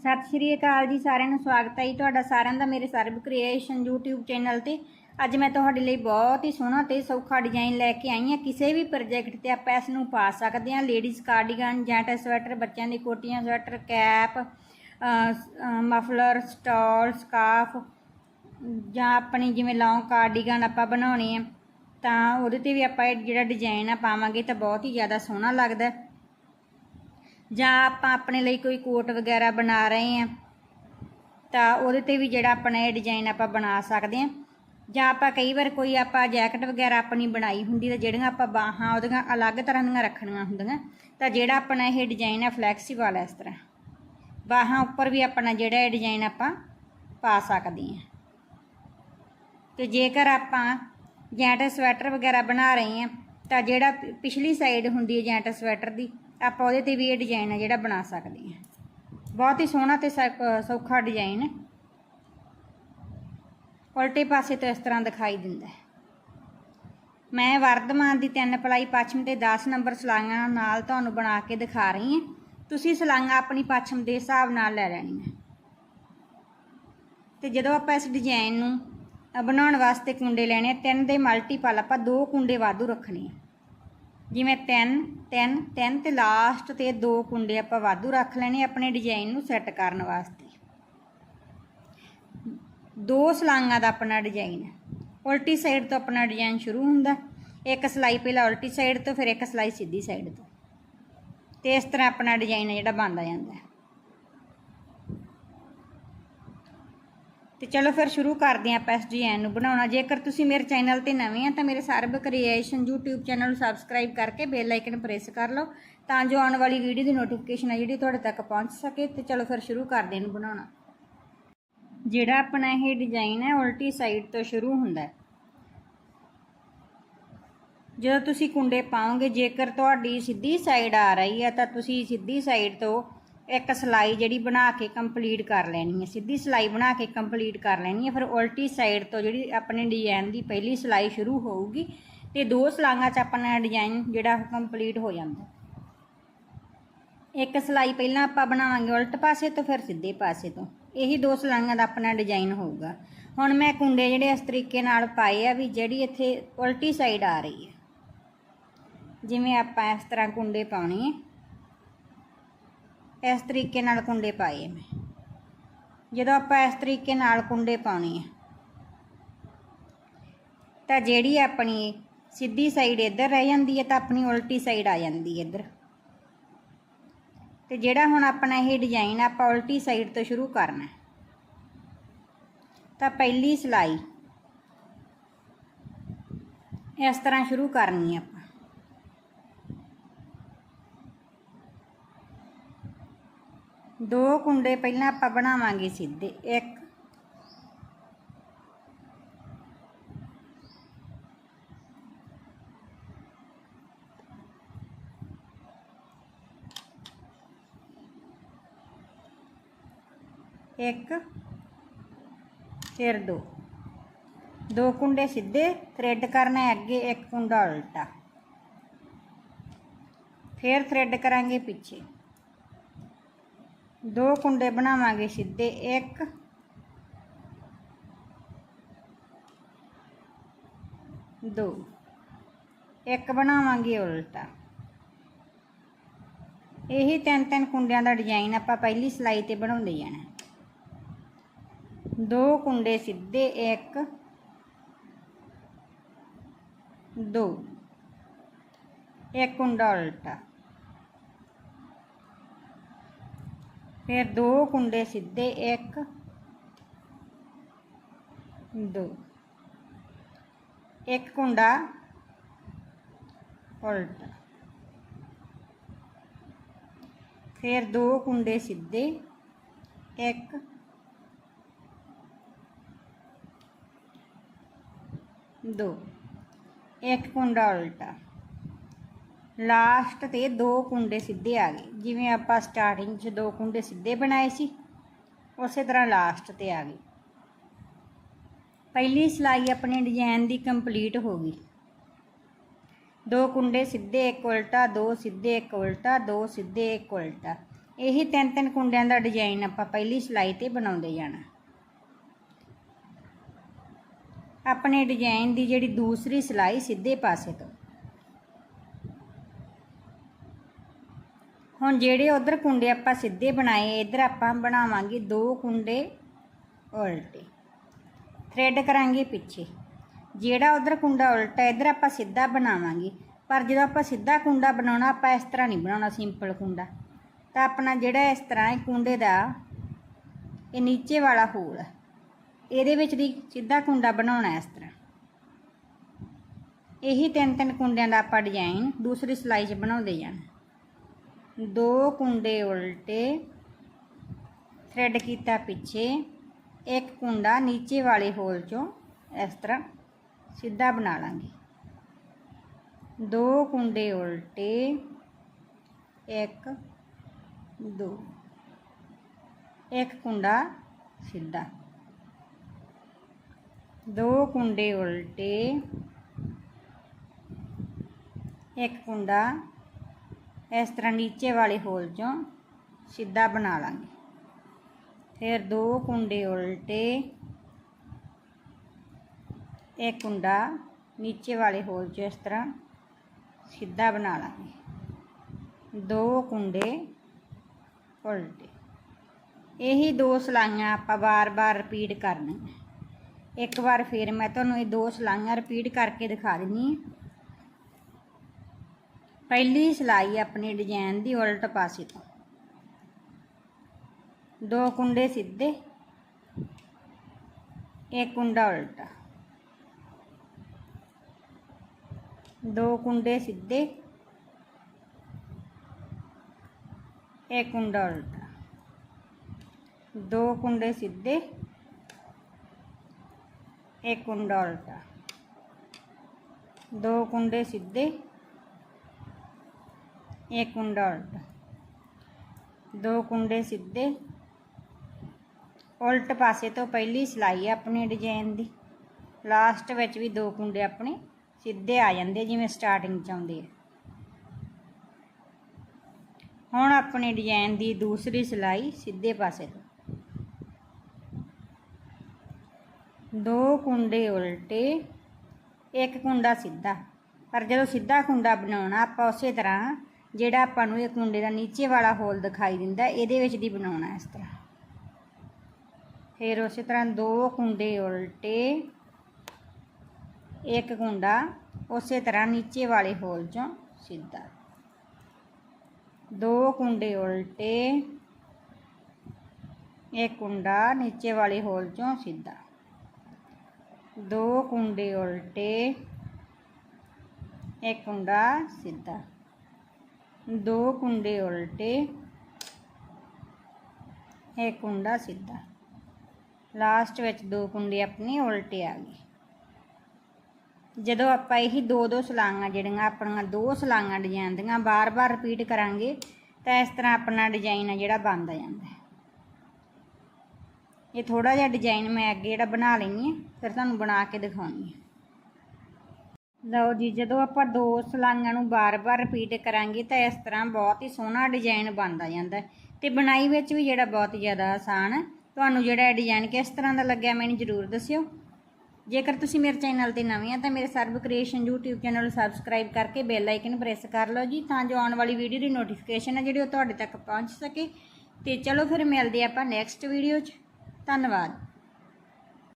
ਸਤਿ ਸ਼੍ਰੀ ਅਕਾਲ ਜੀ, ਸਾਰਿਆਂ ਨੂੰ ਸਵਾਗਤ ਹੈ ਜੀ ਤੁਹਾਡਾ ਸਾਰਿਆਂ ਦਾ ਮੇਰੇ ਸਰਬ ਕ੍ਰੀਏਸ਼ਨ YouTube ਚੈਨਲ ਤੇ। ਅੱਜ ਮੈਂ ਤੁਹਾਡੇ ਲਈ ਬਹੁਤ ਹੀ ਸੋਹਣਾ ਤੇ ਸੌਖਾ ਡਿਜ਼ਾਈਨ ਲੈ ਕੇ ਆਈ ਹਾਂ। ਕਿਸੇ ਵੀ ਪ੍ਰੋਜੈਕਟ ਤੇ ਆਪਾਂ ਇਸ ਨੂੰ ਪਾ ਸਕਦੇ ਹਾਂ। ਲੇਡੀਜ਼ ਕਾਰਡੀਗਨ ਜੈਂਟ ਸਵੈਟਰ ਬੱਚਿਆਂ ਦੀ ਕੋਟੀਆਂ sweater cap muffler stole scarf ਜਾਂ ਆਪਣੀ ਜਿਵੇਂ ਲੌਂਗ ਕਾਰਡੀਗਨ ਆਪਾਂ ਬਣਾਉਣੀ ਹੈ ਤਾਂ ਉਹਦੇ ਤੇ ਵੀ ਆਪਾਂ ਇਹ ਜਿਹੜਾ ਡਿਜ਼ਾਈਨ ਆ ਪਾਵਾਂਗੇ ਤਾਂ ਬਹੁਤ ਹੀ ਜ਼ਿਆਦਾ ਸੋਹਣਾ ਲੱਗਦਾ। ਹੈ। ਜਾਂ ਆਪਾਂ ਆਪਣੇ ਲਈ ਕੋਈ ਕੋਟ ਵਗੈਰਾ ਬਣਾ ਰਹੇ ਹਾਂ, ਤਾਂ ਉਹਦੇ ਤੇ ਵੀ ਜਿਹੜਾ ਆਪਣਾ ਇਹ ਡਿਜ਼ਾਈਨ ਆਪਾਂ ਬਣਾ ਸਕਦੇ ਹਾਂ। ਜਾਂ ਆਪਾਂ ਕਈ ਵਾਰ ਕੋਈ ਆਪਾਂ ਜੈਕਟ ਵਗੈਰਾ ਆਪਣੀ ਬਣਾਈ ਹੁੰਦੀ ਤਾਂ ਜਿਹੜੀਆਂ ਆਪਾਂ ਬਾਹਾਂ ਉਹਦੀਆਂ ਅਲੱਗ ਤਰ੍ਹਾਂ ਦੀਆਂ ਰੱਖਣੀਆਂ ਹੁੰਦੀਆਂ, ਤਾਂ ਜਿਹੜਾ ਆਪਣਾ ਇਹ ਡਿਜ਼ਾਈਨ ਹੈ ਫਲੈਕਸੀਬਲ ਹੈ ਇਸ ਤਰ੍ਹਾਂ। ਬਾਹਾਂ ਉੱਪਰ ਵੀ ਆਪਣਾ ਜਿਹੜਾ ਇਹ ਡਿਜ਼ਾਈਨ ਆਪਾਂ ਪਾ ਸਕਦੇ ਹਾਂ। ਤੇ ਜੇਕਰ ਆਪਾਂ ਜੈਂਟ ਸਵੈਟਰ ਵਗੈਰਾ ਬਣਾ ਰਹੇ ਹਾਂ, ਤਾਂ ਜਿਹੜਾ ਪਿਛਲੀ ਸਾਈਡ ਹੁੰਦੀ ਹੈ ਜੈਂਟ ਸਵੈਟਰ ਦੀ ਆਪਾਂ ਉਹਦੇ ਤੇ ਵੀ ਇਹ ਡਿਜ਼ਾਈਨ ਹੈ ਜਿਹੜਾ ਬਣਾ ਸਕਦੇ ਹਾਂ। ਬਹੁਤ ਹੀ ਸੋਹਣਾ ਤੇ ਸੌ- ਸੌਖਾ ਡਿਜ਼ਾਈਨ ਉਲਟੇ ਪਾਸੇ ਤੋਂ ਇਸ ਤਰ੍ਹਾਂ ਦਿਖਾਈ ਦਿੰਦਾ ਹੈ। ਮੈਂ ਵਰਧਮਾਨ ਦੀ ਤਿੰਨ ਪਲਾਈ ਪੱਛਮ ਤੇ 10 ਨੰਬਰ ਸਲਾਈਆਂ ਨਾਲ ਤੁਹਾਨੂੰ ਬਣਾ ਕੇ ਦਿਖਾ ਰਹੀ ਹਾਂ। ਤੁਸੀਂ ਸਲਾਈਆਂ ਆਪਣੀ ਪੱਛਮ ਦੇ ਹਿਸਾਬ ਨਾਲ ਲੈ ਲੈਣੀਆਂ। ਤੇ ਜਦੋਂ ਆਪਾਂ ਇਸ ਡਿਜ਼ਾਈਨ ਨੂੰ ਬਣਾਉਣ ਵਾਸਤੇ ਕੁੰਡੇ ਲੈਣੇ ਤਿੰਨ ਦੇ ਮਲਟੀਪਲ ਆਪਾਂ ਦੋ ਕੁੰਡੇ ਵਾਧੂ ਰੱਖਣੇ ਆ। ਜਿਵੇਂ ਤਿੰਨ ਤਿੰਨ ਤਿੰਨ ਤੇ ਲਾਸਟ ਤੇ ਦੋ ਕੁੰਡੇ ਆਪਾਂ ਵਾਧੂ ਰੱਖ ਲੈਣੇ ਆਪਣੇ ਡਿਜ਼ਾਈਨ ਨੂੰ ਸੈੱਟ ਕਰਨ ਵਾਸਤੇ। ਦੋ ਸਲਾਈਆਂ ਦਾ ਆਪਣਾ ਡਿਜ਼ਾਈਨ ਹੈ। ਉਲਟੀ ਸਾਈਡ ਤੋਂ ਆਪਣਾ ਡਿਜ਼ਾਈਨ ਸ਼ੁਰੂ ਹੁੰਦਾ। ਇੱਕ ਸਲਾਈ ਪਹਿਲਾਂ ਉਲਟੀ ਸਾਈਡ ਤੋਂ, ਫਿਰ ਇੱਕ ਸਲਾਈ ਸਿੱਧੀ ਸਾਈਡ ਤੋਂ। ਤੇ ਇਸ ਤਰ੍ਹਾਂ ਆਪਣਾ ਡਿਜ਼ਾਈਨ ਹੈ ਜਿਹੜਾ ਬਣਦਾ ਜਾਂਦਾ ਹੈ। ਤੇ ਚਲੋ ਫਿਰ ਸ਼ੁਰੂ ਕਰਦੇ ਹਾਂ ਆਪਾਂ ਇਸ ਡਿਜ਼ਾਈਨ ਨੂੰ ਬਣਾਉਣਾ। ਜੇਕਰ ਤੁਸੀਂ ਮੇਰੇ ਚੈਨਲ ਤੇ ਨਵੇਂ ਆ ਤਾਂ ਮੇਰੇ ਸਰਬ ਕ੍ਰੀਏਸ਼ਨ YouTube ਚੈਨਲ ਨੂੰ ਸਬਸਕ੍ਰਾਈਬ ਕਰਕੇ ਬੈਲ ਆਈਕਨ ਪ੍ਰੈਸ ਕਰ ਲਓ ਤਾਂ ਜੋ ਆਉਣ ਵਾਲੀ ਵੀਡੀਓ ਦੀ ਨੋਟੀਫਿਕੇਸ਼ਨ ਆ ਜਿਹੜੀ ਤੁਹਾਡੇ ਤੱਕ ਪਹੁੰਚ ਸਕੇ ਤੇ ਚਲੋ ਫਿਰ ਸ਼ੁਰੂ ਕਰਦੇ ਇਹਨੂੰ ਬਣਾਉਣਾ। ਜਿਹੜਾ ਆਪਣਾ ਇਹ ਡਿਜ਼ਾਈਨ ਹੈ, ਉਲਟੀ ਸਾਈਡ ਤੋਂ ਸ਼ੁਰੂ ਹੁੰਦਾ ਹੈ। ਜਦੋਂ ਤੁਸੀਂ ਕੁੰਡੇ ਪਾਓਗੇ, ਜੇਕਰ ਤੁਹਾਡੀ ਸਿੱਧੀ ਸਾਈਡ ਆ ਰਹੀ ਹੈ ਤਾਂ ਤੁਸੀਂ ਸਿੱਧੀ ਸਾਈਡ ਤੋਂ ਇੱਕ ਸਲਾਈ ਜਿਹੜੀ ਬਣਾ ਕੇ ਕੰਪਲੀਟ ਕਰ ਲੈਣੀ ਹੈ, ਸਿੱਧੀ ਸਲਾਈ ਬਣਾ ਕੇ ਕੰਪਲੀਟ ਕਰ ਲੈਣੀ ਹੈ, ਫਿਰ ਉਲਟੀ ਸਾਈਡ ਤੋਂ ਜਿਹੜੀ ਆਪਣੇ ਡਿਜ਼ਾਈਨ ਦੀ ਪਹਿਲੀ ਸਲਾਈ ਸ਼ੁਰੂ ਹੋਊਗੀ ਤੇ ਦੋ ਸਲਾਈਆਂ 'ਚ ਆਪਣਾ ਡਿਜ਼ਾਈਨ ਜਿਹੜਾ ਕੰਪਲੀਟ ਹੋ ਜਾਂਦਾ। ਇੱਕ ਸਲਾਈ ਪਹਿਲਾਂ ਆਪਾਂ ਬਣਾਵਾਂਗੇ ਉਲਟ ਪਾਸੇ ਤੋਂ, ਫਿਰ ਸਿੱਧੇ ਪਾਸੇ ਤੋਂ। ਇਹੀ ਦੋ ਸਲਾਈਆਂ ਦਾ ਆਪਣਾ ਡਿਜ਼ਾਈਨ ਹੋਊਗਾ। ਹੁਣ ਮੈਂ ਕੁੰਡੇ ਜਿਹੜੇ ਇਸ ਤਰੀਕੇ ਨਾਲ ਪਾਏ ਆ ਵੀ ਜਿਹੜੀ ਇੱਥੇ ਉਲਟੀ ਸਾਈਡ ਆ ਰਹੀ ਹੈ। ਜਿਵੇਂ ਆਪਾਂ ਇਸ ਤਰ੍ਹਾਂ ਕੁੰਡੇ ਪਾਉਣੇ ਇਸ ਤਰੀਕੇ ਨਾਲ ਕੁੰਡੇ ਪਾਏ ਮੈਂ। ਜਦੋਂ ਆਪਾਂ ਇਸ ਤਰੀਕੇ ਨਾਲ ਕੁੰਡੇ ਪਾਉਣੇ ਆ, ਤਾਂ ਜਿਹੜੀ ਆਪਣੀ ਸਿੱਧੀ ਸਾਈਡ ਇੱਧਰ ਰਹਿ ਜਾਂਦੀ ਹੈ, ਤਾਂ ਆਪਣੀ ਉਲਟੀ ਸਾਈਡ ਆ ਜਾਂਦੀ ਹੈ ਇੱਧਰ। ਤੇ ਜਿਹੜਾ ਹੁਣ ਆਪਣਾ ਇਹ ਡਿਜ਼ਾਈਨ ਆਪਾਂ ਉਲਟੀ ਸਾਈਡ ਤੋਂ ਸ਼ੁਰੂ ਕਰਨਾ ਤਾਂ ਪਹਿਲੀ ਸਲਾਈ ਇਸ ਤਰ੍ਹਾਂ ਸ਼ੁਰੂ ਕਰਨੀ ਹੈ ਆਪਾਂ। ਦੋ ਕੁੰਡੇ ਪਹਿਲਾਂ ਆਪਾਂ ਬਣਾਵਾਂਗੇ ਸਿੱਧੇ, ਇੱਕ। ਇੱਕ, ਫਿਰ ਦੋ। ਦੋ ਕੁੰਡੇ ਸਿੱਧੇ ਥ੍ਰੈਡ ਕਰਨਾ ਹੈ ਅੱਗੇ, ਇੱਕ ਕੁੰਡਾ ਉਲਟਾ। ਫਿਰ ਥ੍ਰੈਡ ਕਰਾਂਗੇ ਪਿੱਛੇ। ਦੋ ਕੁੰਡੇ ਬਣਾਵਾਂਗੇ ਸਿੱਧੇ, ਇੱਕ ਦੋ, ਇੱਕ ਬਣਾਵਾਂਗੇ ਉਲਟਾ। ਇਹੀ ਤਿੰਨ ਤਿੰਨ ਕੁੰਡਿਆਂ ਦਾ ਡਿਜ਼ਾਈਨ ਆਪਾਂ ਪਹਿਲੀ ਸਲਾਈ ਤੇ ਬਣਾਉਂਦੇ ਜਾਣਾ। ਦੋ ਕੁੰਡੇ ਸਿੱਧੇ, ਇੱਕ ਦੋ, ਇੱਕ ਕੁੰਡਾ ਉਲਟਾ। ਫਿਰ ਦੋ ਕੁੰਡੇ ਸਿੱਧੇ, ਇੱਕ, ਦੋ। ਇੱਕ ਕੁੰਡਾ ਉਲਟਾ। ਫਿਰ ਦੋ ਕੁੰਡੇ ਸਿੱਧੇ, ਇੱਕ, ਦੋ। ਇੱਕ ਕੁੰਡਾ ਉਲਟਾ। ਲਾਸਟ ਤੇ ਦੋ ਕੁੰਡੇ ਸਿੱਧੇ ਆ ਗਏ। ਜਿਵੇਂ ਆਪਾਂ ਸਟਾਰਟਿੰਗ 'ਚ ਦੋ ਕੁੰਡੇ ਸਿੱਧੇ ਬਣਾਏ ਸੀ, ਉਸੇ ਤਰ੍ਹਾਂ ਲਾਸਟ ਤੇ ਆ ਗਏ। ਪਹਿਲੀ ਸਲਾਈ ਆਪਣੇ ਡਿਜ਼ਾਈਨ ਦੀ ਕੰਪਲੀਟ ਹੋ ਗਈ। ਦੋ ਕੁੰਡੇ ਸਿੱਧੇ, ਇੱਕ ਉਲਟਾ, ਦੋ ਸਿੱਧੇ, ਇੱਕ ਉਲਟਾ, ਦੋ ਸਿੱਧੇ, ਇੱਕ ਉਲਟਾ। ਇਹੀ ਤਿੰਨ ਤਿੰਨ ਕੁੰਡਿਆਂ ਦਾ ਡਿਜ਼ਾਈਨ ਆਪਾਂ ਪਹਿਲੀ ਸਿਲਾਈ ਤੇ ਬਣਾਉਂਦੇ ਜਾਣਾ। ਆਪਣੇ ਡਿਜ਼ਾਈਨ ਦੀ ਜਿਹੜੀ ਦੂਸਰੀ ਸਿਲਾਈ ਸਿੱਧੇ ਪਾਸੇ ਤੋਂ। ਹੁਣ ਜਿਹੜੇ ਉਧਰ ਕੁੰਡੇ ਆਪਾਂ ਸਿੱਧੇ ਬਣਾਏ, ਇੱਧਰ ਆਪਾਂ ਬਣਾਵਾਂਗੇ ਦੋ ਕੁੰਡੇ ਉਲਟੇ। ਥ੍ਰੈਡ ਕਰਾਂਗੇ ਪਿੱਛੇ। ਜਿਹੜਾ ਉਧਰ ਕੁੰਡਾ ਉਲਟਾ, ਇੱਧਰ ਆਪਾਂ ਸਿੱਧਾ ਬਣਾਵਾਂਗੇ। ਪਰ ਜਦੋਂ ਆਪਾਂ ਸਿੱਧਾ ਕੁੰਡਾ ਬਣਾਉਣਾ, ਆਪਾਂ ਇਸ ਤਰ੍ਹਾਂ ਨਹੀਂ ਬਣਾਉਣਾ ਸਿੰਪਲ ਕੁੰਡਾ। ਤਾਂ ਆਪਣਾ ਜਿਹੜਾ ਇਸ ਤਰ੍ਹਾਂ ਇਹ ਕੁੰਡੇ ਦਾ, ਇਹ ਨੀਚੇ ਵਾਲਾ ਹੋਲ ਇਹਦੇ ਵਿੱਚ ਦੀ ਸਿੱਧਾ ਕੁੰਡਾ ਬਣਾਉਣਾ ਇਸ ਤਰ੍ਹਾਂ। ਇਹੀ ਤਿੰਨ ਤਿੰਨ ਕੁੰਡਿਆਂ ਦਾ ਆਪਾਂ ਡਿਜ਼ਾਈਨ ਦੂਸਰੀ ਸਿਲਾਈ 'ਚ ਬਣਾਉਂਦੇ ਜਾਣਾ। ਦੋ ਕੁੰਡੇ ਉਲਟੇ ਥ੍ਰੈਡ ਕੀਤਾ ਪਿੱਛੇ, ਇੱਕ ਕੁੰਡਾ ਨੀਚੇ ਵਾਲੇ ਹੋਲ 'ਚੋਂ ਇਸ ਤਰ੍ਹਾਂ ਸਿੱਧਾ ਬਣਾ ਲਾਂਗੇ। ਦੋ ਕੁੰਡੇ ਉਲਟੇ, ਇੱਕ, ਦੋ, ਇੱਕ ਕੁੰਡਾ ਸਿੱਧਾ। ਦੋ ਕੁੰਡੇ ਉਲਟੇ, ਇੱਕ ਕੁੰਡਾ ਇਸ ਤਰ੍ਹਾਂ ਨੀਚੇ ਵਾਲੇ ਹੋਲ ਚੋਂ ਸਿੱਧਾ ਬਣਾ ਲਾਂਗੇ। ਫਿਰ ਦੋ ਕੁੰਡੇ ਉਲਟੇ, ਇੱਕ ਕੁੰਡਾ ਨੀਚੇ ਵਾਲੇ ਹੋਲ ਚੋਂ ਇਸ ਤਰ੍ਹਾਂ ਸਿੱਧਾ ਬਣਾ ਲਾਂਗੇ। ਦੋ ਕੁੰਡੇ ਉਲਟੇ। ਇਹੀ ਦੋ ਸਲਾਈਆਂ ਆਪਾਂ ਬਾਰ-ਬਾਰ ਰਿਪੀਟ ਕਰਨੀਆਂ। ਇੱਕ ਵਾਰ ਫਿਰ ਮੈਂ ਤੁਹਾਨੂੰ ਇਹ ਦੋ ਸਲਾਈਆਂ ਰਿਪੀਟ ਕਰਕੇ ਦਿਖਾ ਦਿੰਨੀ ਹਾਂ। ਪਹਿਲੀ ਸਿਲਾਈ ਆਪਣੀ ਡਿਜ਼ਾਈਨ ਦੀ ਉਲਟ ਪਾਸੇ ਤੋਂ। ਦੋ ਕੁੰਡੇ ਸਿੱਧੇ, ਇੱਕ ਕੁੰਡਾ ਉਲਟਾ। ਦੋ ਕੁੰਡੇ ਸਿੱਧੇ, ਇੱਕ ਕੁੰਡਾ ਉਲਟਾ। ਦੋ ਕੁੰਡੇ ਸਿੱਧੇ, ਇੱਕ ਕੁੰਡਾ ਉਲਟਾ। ਦੋ ਕੁੰਡੇ ਸਿੱਧੇ ਇੱਕ ਕੁੰਡਾ ਉਲਟਾ। ਦੋ ਕੁੰਡੇ ਸਿੱਧੇ। ਉਲਟ ਪਾਸੇ ਤੋਂ ਪਹਿਲੀ ਸਿਲਾਈ ਹੈ ਆਪਣੇ ਡਿਜ਼ਾਈਨ ਦੀ। ਲਾਸਟ ਵਿੱਚ ਵੀ ਦੋ ਕੁੰਡੇ ਆਪਣੇ ਸਿੱਧੇ ਆ ਜਾਂਦੇ ਜਿਵੇਂ ਸਟਾਰਟਿੰਗ ਚ ਆਉਂਦੇ ਆ। ਹੁਣ ਆਪਣੇ ਡਿਜ਼ਾਈਨ ਦੀ ਦੂਸਰੀ ਸਿਲਾਈ ਸਿੱਧੇ ਪਾਸੇ ਤੋਂ। ਦੋ ਕੁੰਡੇ ਉਲਟੇ, ਇੱਕ ਕੁੰਡਾ ਸਿੱਧਾ। ਪਰ ਜਦੋਂ ਸਿੱਧਾ ਕੁੰਡਾ ਬਣਾਉਣਾ, ਆਪਾਂ ਉਸੇ ਤਰ੍ਹਾਂ ਜਿਹੜਾ ਆਪਾਂ ਨੂੰ ਇਹ ਕੁੰਡੇ ਦਾ ਨੀਚੇ ਵਾਲਾ ਹੋਲ ਦਿਖਾਈ ਦਿੰਦਾ, ਇਹਦੇ ਵਿੱਚ ਦੀ ਬਣਾਉਣਾ ਇਸ ਤਰ੍ਹਾਂ। ਫਿਰ ਉਸੇ ਤਰ੍ਹਾਂ ਦੋ ਕੁੰਡੇ ਉਲਟੇ, ਇੱਕ ਕੁੰਡਾ ਉਸੇ ਤਰ੍ਹਾਂ ਨੀਚੇ ਵਾਲੇ ਹੋਲ ਚੋਂ ਸਿੱਧਾ। ਦੋ ਕੁੰਡੇ ਉਲਟੇ, ਇੱਕ ਕੁੰਡਾ ਨੀਚੇ ਵਾਲੇ ਹੋਲ ਚੋਂ ਸਿੱਧਾ। ਦੋ ਕੁੰਡੇ ਉਲਟੇ, ਇੱਕ ਕੁੰਡਾ ਸਿੱਧਾ। ਦੋ ਕੁੰਡੇ ਉਲਟੇ, ਇੱਕ ਕੁੰਡਾ ਸਿੱਧਾ। ਲਾਸਟ ਵਿੱਚ ਦੋ ਕੁੰਡੇ ਆਪਣੇ ਉਲਟੇ ਆ ਗਏ। ਜਦੋਂ ਆਪਾਂ ਇਹੀ ਦੋ ਦੋ ਸਲਾਈਆਂ ਜਿਹੜੀਆਂ ਆਪਣੀਆਂ ਦੋ ਸਲਾਈਆਂ ਡਿਜ਼ਾਈਨ ਦੀਆਂ ਬਾਰ-ਬਾਰ ਰਿਪੀਟ ਕਰਾਂਗੇ, ਤਾਂ ਇਸ ਤਰ੍ਹਾਂ ਆਪਣਾ ਡਿਜ਼ਾਈਨ ਆ ਜਿਹੜਾ ਬਣਦਾ ਜਾਂਦਾ ਇਹ ਥੋੜਾ ਜਿਹਾ ਡਿਜ਼ਾਈਨ ਮੈਂ ਅੱਗੇ ਜਿਹੜਾ ਬਣਾ ਲੈਣੀ ਹੈ, ਫਿਰ ਤੁਹਾਨੂੰ ਬਣਾ ਕੇ ਦਿਖਾਉਣੀ ਹੈ। ਲਓ ਜੀ, ਜਦੋਂ ਆਪਾਂ ਦੋ ਸਲਾਈਆਂ ਨੂੰ ਬਾਰ-ਬਾਰ ਰਿਪੀਟ ਕਰਾਂਗੇ ਤਾਂ ਇਸ ਤਰ੍ਹਾਂ ਬਹੁਤ ਹੀ ਸੋਹਣਾ ਡਿਜ਼ਾਈਨ ਬਣਦਾ ਜਾਂਦਾ ਹੈ ਤੇ ਬਣਾਈ ਵਿੱਚ ਵੀ ਜਿਹੜਾ ਬਹੁਤ ਜ਼ਿਆਦਾ ਆਸਾਨ ਤੁਹਾਨੂੰ ਜਿਹੜਾ ਇਹ ਡਿਜ਼ਾਈਨ ਕਿਸ ਤਰ੍ਹਾਂ ਦਾ ਲੱਗਿਆ ਮੈਨੂੰ ਜ਼ਰੂਰ ਦੱਸਿਓ। ਜੇਕਰ ਤੁਸੀਂ ਮੇਰੇ ਚੈਨਲ ਤੇ ਨਵੇਂ ਆ ਤਾਂ ਮੇਰੇ ਸਰਬ ਕ੍ਰੀਏਸ਼ਨ YouTube ਚੈਨਲ ਨੂੰ ਸਬਸਕ੍ਰਾਈਬ ਕਰਕੇ ਬੈਲ ਆਈਕਨ ਪ੍ਰੈਸ ਕਰ ਲਓ ਜੀ, ਤਾਂ ਜੋ ਆਉਣ ਵਾਲੀ ਵੀਡੀਓ ਦੀ ਨੋਟੀਫਿਕੇਸ਼ਨ ਹੈ ਜਿਹੜੀ ਉਹ ਤੁਹਾਡੇ ਤੱਕ ਪਹੁੰਚ ਸਕੇ। ਤੇ ਚਲੋ ਫਿਰ ਮਿਲਦੇ ਆਪਾਂ ਨੈਕਸਟ ਵੀਡੀਓ 'ਚ। ਧੰਨਵਾਦ।